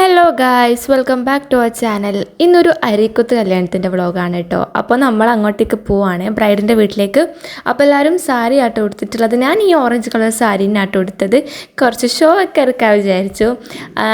Hello guys welcome back to our channel ഇന്നൊരു അരിക്കുത്ത് കല്യാണത്തിന്റെ വ്ളോഗാണ് കേട്ടോ. അപ്പോൾ നമ്മൾ അങ്ങോട്ടേക്ക് പോവാണ്. ബ്രൈഡിന്റെ വീട്ടിലേക്ക്. അപ്പോൾ എല്ലാവരും സാരി ആട്ടോ കൊടുത്തിട്ടുള്ളത് ഞാൻ ഈ ഓറഞ്ച് കളർ സാരീനെ ആട്ടോ കൊടുത്തത് കുറച്ച് ഷോ ഒക്കെ എടുക്കാൻ വിചാരിച്ചു.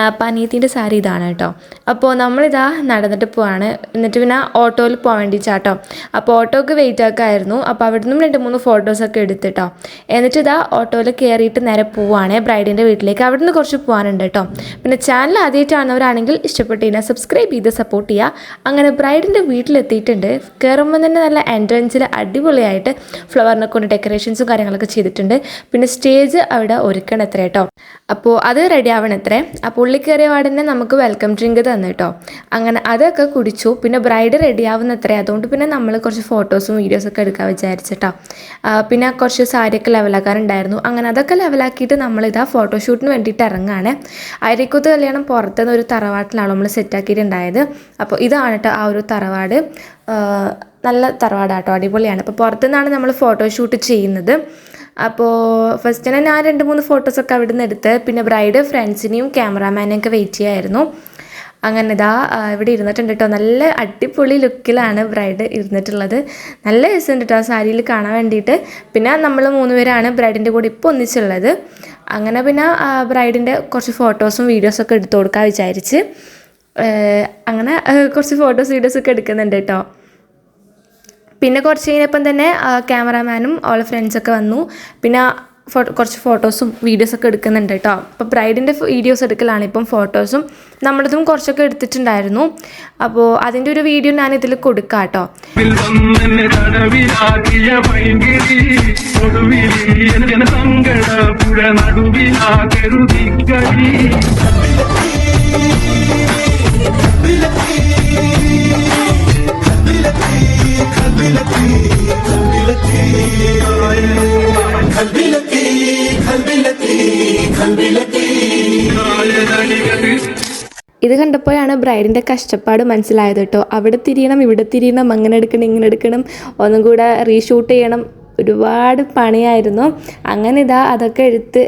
അപ്പോൾ അനിയത്തിന്റെ സാരി ഇതാണ് കേട്ടോ. അപ്പോൾ നമ്മളിതാ നടന്നിട്ട് പോവാണ്. എന്നിട്ട് പിന്നെ ഓട്ടോയിൽ പോകാൻ വേണ്ടി ചാട്ടോ അപ്പോൾ ഓട്ടോക്ക് വെയിറ്റ് ആക്കായിരുന്നു. അപ്പോൾ അവിടെ നിന്നും രണ്ട് മൂന്ന് ഫോട്ടോസൊക്കെ എടുത്തിട്ടോ എന്നിട്ട് ഇതാ ഓട്ടോയിൽ കയറിയിട്ട് നേരെ പോവാണ് ബ്രൈഡിന്റെ വീട്ടിലേക്ക്. അവിടെ നിന്ന് കുറച്ച് പോകാനുണ്ട് കേട്ടോ പിന്നെ ചാനൽ ആദ്യമായിട്ടാണവരാണെങ്കിൽ ഇഷ്ടപ്പെട്ട് കഴിഞ്ഞാൽ സബ്സ്ക്രൈബ് ചെയ്ത് സപ്പോർട്ട് ചെയ്യുക. അങ്ങനെ ബ്രൈഡിന്റെ വീട്ടിലെത്തിയിട്ടുണ്ട്. കയറുമ്പോൾ തന്നെ നല്ല എൻട്രൻസിൽ അടിപൊളിയായിട്ട് ഫ്ലവറിനെ കൊണ്ട് ഡെക്കറേഷൻസും കാര്യങ്ങളൊക്കെ ചെയ്തിട്ടുണ്ട്. പിന്നെ സ്റ്റേജ് അവിടെ ഒരുക്കണം എത്ര കേട്ടോ അപ്പോൾ അത് റെഡി ആവണം എത്രേ അപ്പോൾ ഉള്ളിൽ കയറിയ പാടിനെ നമുക്ക് വെൽക്കം ഡ്രിങ്ക് തന്നു കേട്ടോ അങ്ങനെ അതൊക്കെ കുടിച്ചു. പിന്നെ ബ്രൈഡ് റെഡി ആവുന്ന എത്ര അതുകൊണ്ട് പിന്നെ നമ്മൾ കുറച്ച് ഫോട്ടോസും വീഡിയോസും ഒക്കെ എടുക്കാൻ വിചാരിച്ചിട്ടോ. പിന്നെ കുറച്ച് സാരിയൊക്കെ ലെവലാക്കാനുണ്ടായിരുന്നു അങ്ങനെ അതൊക്കെ ലെവലാക്കിയിട്ട് നമ്മളിതാ ഫോട്ടോഷൂട്ടിന് വേണ്ടിയിട്ട് ഇറങ്ങുകയാണ് അരിക്കുത്ത് കല്യാണം പുറത്തുനിന്ന് ഒരു തറവാട്ടിലാണ് നമ്മൾ സെറ്റാക്കിയിട്ടുണ്ടായത് അപ്പോൾ ഇതാണ് കേട്ടോ ആ ഒരു തറവാട്. നല്ല തറവാടാട്ടോ അടിപൊളിയാണ്. അപ്പോൾ പുറത്തുനിന്നാണ് നമ്മൾ ഫോട്ടോഷൂട്ട് ചെയ്യുന്നത്. അപ്പോൾ ഫസ്റ്റ് തന്നെ ഞാൻ രണ്ട് മൂന്ന് ഫോട്ടോസൊക്കെ അവിടെ നിന്ന് എടുത്ത് പിന്നെ ബ്രൈഡ് ഫ്രണ്ട്സിനെയും ക്യാമറാമാനെയും ഒക്കെ വെയിറ്റ് ചെയ്യായിരുന്നു. അങ്ങനെ ഇതാ ഇവിടെ ഇരുന്നിട്ടുണ്ട് കേട്ടോ നല്ല അടിപൊളി ലുക്കിലാണ് ബ്രൈഡ് ഇരുന്നിട്ടുള്ളത്. നല്ല രസമുണ്ട് കേട്ടോ സാരിയിൽ കാണാൻ വേണ്ടിയിട്ട്. പിന്നെ നമ്മൾ മൂന്ന് പേരാണ് ബ്രൈഡിന്റെ കൂടെ ഇപ്പോൾ ഒന്നിച്ചുള്ളത്. അങ്ങനെ പിന്നെ ബ്രൈഡിന്റെ കുറച്ച് ഫോട്ടോസും വീഡിയോസൊക്കെ എടുത്തു കൊടുക്കാൻ വിചാരിച്ച് അങ്ങനെ കുറച്ച് ഫോട്ടോസ് വീഡിയോസൊക്കെ എടുക്കുന്നുണ്ട് കേട്ടോ പിന്നെ കുറച്ച് കഴിഞ്ഞപ്പം തന്നെ ക്യാമറാമാനും ഓളെ ഫ്രണ്ട്സൊക്കെ വന്നു. പിന്നെ ഫോട്ടോ കുറച്ച് ഫോട്ടോസും വീഡിയോസൊക്കെ എടുക്കുന്നുണ്ട് കേട്ടോ അപ്പോൾ ബ്രൈഡിന്റെ വീഡിയോസ് എടുക്കലാണ് ഇപ്പം ഫോട്ടോസും. നമ്മളതും കുറച്ചൊക്കെ എടുത്തിട്ടുണ്ടായിരുന്നു. അപ്പോൾ അതിന്റെ ഒരു വീഡിയോ ഞാൻ ഇതിൽ കൊടുക്കാം കേട്ടോ പുഴ നടുവിലാ കരുതിക്കളി കായലടികൾ ഇത് കണ്ടപ്പോഴാണ് ബ്രൈഡിന്റെ കഷ്ടപ്പാട് മനസ്സിലായത് കേട്ടോ. അവിടെ തിരിയണം ഇവിടെ തിരിയണം അങ്ങനെ എടുക്കണം ഇങ്ങനെ എടുക്കണം. ഒന്നും കൂടെ റീഷൂട്ട് ചെയ്യണം. ഒരുപാട് പണിയായിരുന്നു. അങ്ങനെ ഇതാ അതൊക്കെ എടുത്ത്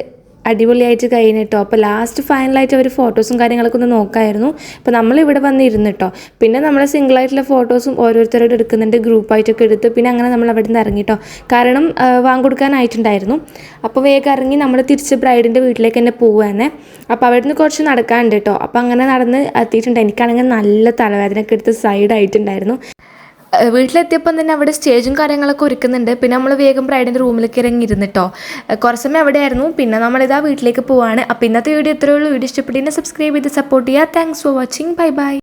അടിപൊളിയായിട്ട് കഴിഞ്ഞിട്ടോ അപ്പോൾ ലാസ്റ്റ് ഫൈനലായിട്ട് അവർ ഫോട്ടോസും കാര്യങ്ങളൊക്കെ ഒന്ന് നോക്കായിരുന്നു. അപ്പോൾ നമ്മളിവിടെ വന്ന് ഇരുന്നിട്ടോ പിന്നെ നമ്മൾ സിംഗിളായിട്ടുള്ള ഫോട്ടോസും ഓരോരുത്തരോട് എടുക്കുന്നുണ്ട്. ഗ്രൂപ്പായിട്ടൊക്കെ എടുത്ത് പിന്നെ അങ്ങനെ നമ്മൾ അവിടെ നിന്ന് ഇറങ്ങിട്ടോ കാരണം വാങ്ങിക്കൊടുക്കാനായിട്ടുണ്ടായിരുന്നു അപ്പോൾ വേഗം ഇറങ്ങി നമ്മൾ തിരിച്ച് ബ്രൈഡിന്റെ വീട്ടിലേക്ക് തന്നെ പോവുകയാണ് അപ്പോൾ അവിടെ നിന്ന് കുറച്ച് നടക്കാനുണ്ട് കേട്ടോ അപ്പോൾ അങ്ങനെ നടന്ന് എത്തിയിട്ടുണ്ട്. എനിക്കാണെങ്കിൽ നല്ല തലവേദനയൊക്കെ എടുത്ത് സൈഡായിട്ടുണ്ടായിരുന്നു വീട്ടിലെത്തിയപ്പം തന്നെ അവിടെ സ്റ്റേജും കാര്യങ്ങളൊക്കെ ഒരുക്കുന്നുണ്ട്. പിന്നെ നമ്മൾ വേഗം ബ്രൈഡിന്റെ റൂമിലേക്ക് ഇറങ്ങി ഇരുന്നിട്ടോ ഏഹ് കുറച്ച് സമയം അവിടെയായിരുന്നു. പിന്നെ നമ്മളിതാ വീട്ടിലേക്ക് പോവാണ്. അപ്പം ഇന്നത്തെ വീഡിയോ ഇത്രയുള്ളൂ വീഡിയോ ഇഷ്ടപ്പെട്ടിനെ സബ്സ്ക്രൈബ് ചെയ്ത് സപ്പോർട്ട് ചെയ്യുക. Thanks for watching bye bye